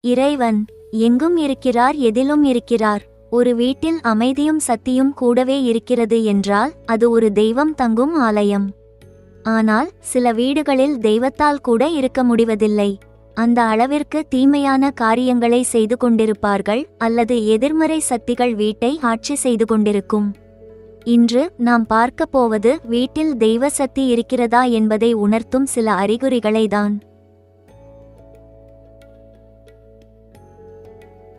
இறைவன் எங்கும் இருக்கிறார் எதிலும் இருக்கிறார். ஒரு வீட்டில் அமைதியும் சக்தியும் கூடவே இருக்கிறது என்றால் அது ஒரு தெய்வம் தங்கும் ஆலயம். ஆனால் சில வீடுகளில் தெய்வத்தால் கூட இருக்க முடிவதில்லை. அந்த அளவிற்கு தீமையான காரியங்களை செய்து கொண்டிருப்பார்கள் அல்லது எதிர்மறை சக்திகள் வீட்டை ஆட்சி செய்து கொண்டிருக்கும். இன்று நாம் பார்க்கப் போவது வீட்டில் தெய்வ சக்தி இருக்கிறதா என்பதை உணர்த்தும் சில அறிகுறிகளை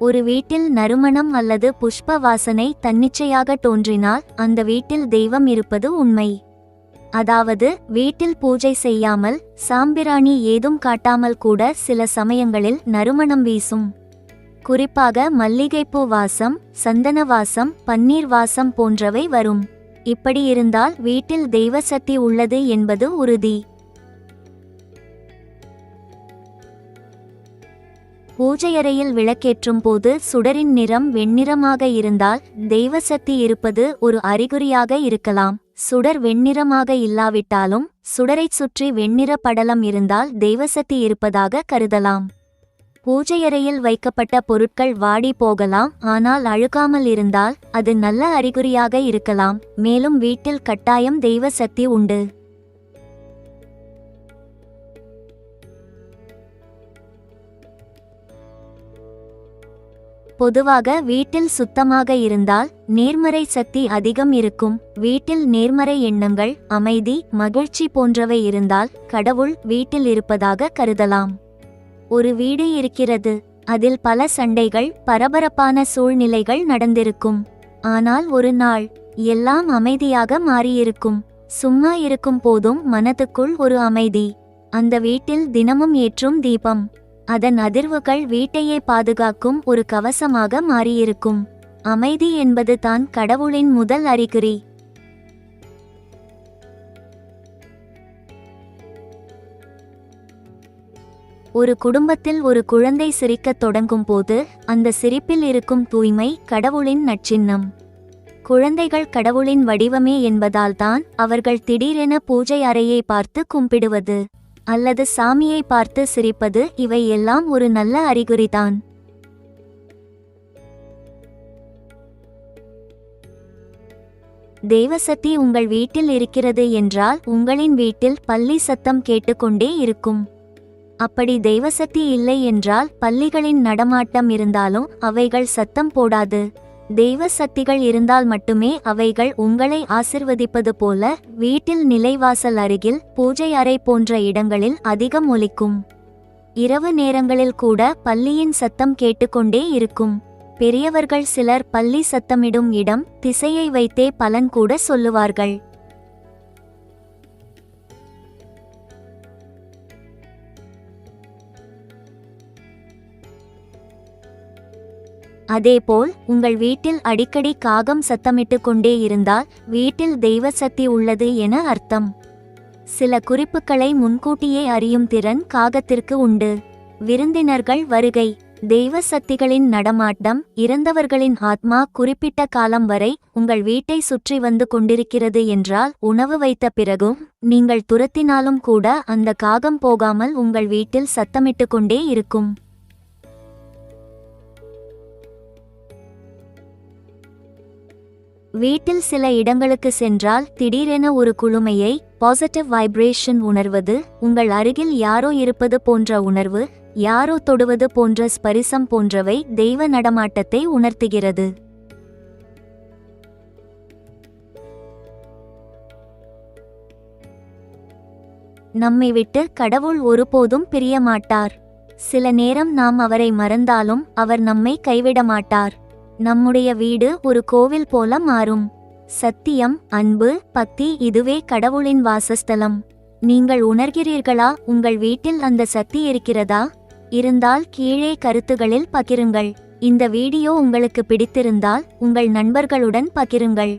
ஒரு வீட்டில் நறுமணம் அல்லது புஷ்ப வாசனை தன்னிச்சையாக தோன்றினால் அந்த வீட்டில் தெய்வம் இருப்பது உண்மை. அதாவது வீட்டில் பூஜை செய்யாமல் சாம்பிராணி ஏதும் காட்டாமல் கூட சில சமயங்களில் நறுமணம் வீசும். குறிப்பாக மல்லிகைப்பூ வாசம் சந்தன வாசம் பன்னீர் வாசம் போன்றவை வரும். இப்படி இருந்தால் வீட்டில் தெய்வ சக்தி உள்ளது என்பது உறுதி. பூஜையறையில் விளக்கேற்றும் போது சுடரின் நிறம் வெண்ணிறமாக இருந்தால் தெய்வ சக்தி இருப்பது ஒரு அறிகுறியாக இருக்கலாம். சுடர் வெண்ணிறமாக இல்லாவிட்டாலும் சுடரைச் சுற்றி வெண்ணிற படலம் இருந்தால் தெய்வசக்தி இருப்பதாக கருதலாம். பூஜையறையில் வைக்கப்பட்ட பொருட்கள் வாடி போகலாம் ஆனால் அழுகாமல் இருந்தால் அது நல்ல அறிகுறியாக இருக்கலாம். மேலும் வீட்டில் கட்டாயம் தெய்வ சக்தி உண்டு. பொதுவாக வீட்டில் சுத்தமாக இருந்தால் நேர்மறை சக்தி அதிகம் இருக்கும். வீட்டில் நேர்மறை எண்ணங்கள் அமைதி மகிழ்ச்சி போன்றவை இருந்தால் கடவுள் வீட்டில் இருப்பதாக கருதலாம். ஒரு வீடு இருக்கிறது. அதில் பல சண்டைகள் பரபரப்பான சூழ்நிலைகள் நடந்திருக்கும். ஆனால் ஒரு நாள் எல்லாம் அமைதியாக மாறியிருக்கும். சும்மா இருக்கும் போதும் மனதுக்குள் ஒரு அமைதி. அந்த வீட்டில் தினமும் ஏற்றும் தீபம். அதன் அதிர்வுகள் வீட்டையே பாதுகாக்கும் ஒரு கவசமாக மாறியிருக்கும். அமைதி என்பது தான் கடவுளின் முதல் அறிகுறி. ஒரு குடும்பத்தில் ஒரு குழந்தை சிரிக்கத் தொடங்கும் போது அந்த சிரிப்பில் இருக்கும் தூய்மை கடவுளின் நற்சின்னம் குழந்தைகள் கடவுளின் வடிவமே என்பதால்தான் அவர்கள் திடீரென பூஜை அறையை பார்த்து கும்பிடுவது. அல்லது சாமியை பார்த்து சிரிப்பது இவை எல்லாம் ஒரு நல்ல அறிகுறிதான். தேவசக்தி உங்கள் வீட்டில் இருக்கிறது என்றால் உங்களின் வீட்டில் பள்ளி சத்தம் கேட்டுக்கொண்டே இருக்கும். அப்படி தெய்வசக்தி இல்லை என்றால் பள்ளிகளின் நடமாட்டம் இருந்தாலும் அவைகள் சத்தம் போடாது. தெய்வ சக்திகள் இருந்தால் மட்டுமே அவைகள் உங்களை ஆசிர்வதிப்பது போல வீட்டில் நிலைவாசல் அருகில் பூஜை அறை போன்ற இடங்களில் அதிகம் ஒலிக்கும். இரவு நேரங்களில் கூட பள்ளியின் சத்தம் கேட்டுக்கொண்டே இருக்கும். பெரியவர்கள் சிலர் பள்ளி சத்தமிடும் இடம் திசையை வைத்தே பலன் கூட சொல்லுவார்கள். அதேபோல் உங்கள் வீட்டில் அடிக்கடி காகம் சத்தமிட்டு கொண்டே இருந்தால் வீட்டில் தெய்வ சக்தி உள்ளது என அர்த்தம். சில குறிப்புகளை முன்கூட்டியே அறியும் திறன் காகத்திற்கு உண்டு. விருந்தினர்கள் வருகை தெய்வ சக்திகளின் நடமாட்டம் இறந்தவர்களின் ஆத்மா குறிப்பிட்ட காலம் வரை உங்கள் வீட்டை சுற்றி வந்து கொண்டிருக்கிறது என்றால் உணவு வைத்த பிறகும் நீங்கள் துரத்தினாலும் கூட அந்த காகம் போகாமல் உங்கள் வீட்டில் சத்தமிட்டு கொண்டே இருக்கும். வீட்டில் சில இடங்களுக்கு சென்றால் திடீரென ஒரு குழுமையை பாசிட்டிவ் வைப்ரேஷன் உணர்வது உங்கள் அருகில் யாரோ இருப்பது போன்ற உணர்வு யாரோ தொடுவது போன்ற ஸ்பரிசம் போன்றவை தெய்வ நடமாட்டத்தை உணர்த்துகிறது. நம்மை விட்டு கடவுள் ஒருபோதும் பிரிய மாட்டார் சில நேரம் நாம் அவரை மறந்தாலும் அவர் நம்மை கைவிட மாட்டார் நம்முடைய வீடு ஒரு கோவில் போல மாறும். சத்தியம் அன்பு பக்தி இதுவே கடவுளின் வாசஸ்தலம். நீங்கள் உணர்கிறீர்களா? உங்கள் வீட்டில் அந்த சக்தி இருக்கிறதா? இருந்தால் கீழே கருத்துகளில் பகிருங்கள். இந்த வீடியோ உங்களுக்கு பிடித்திருந்தால் உங்கள் நண்பர்களுடன் பகிருங்கள்.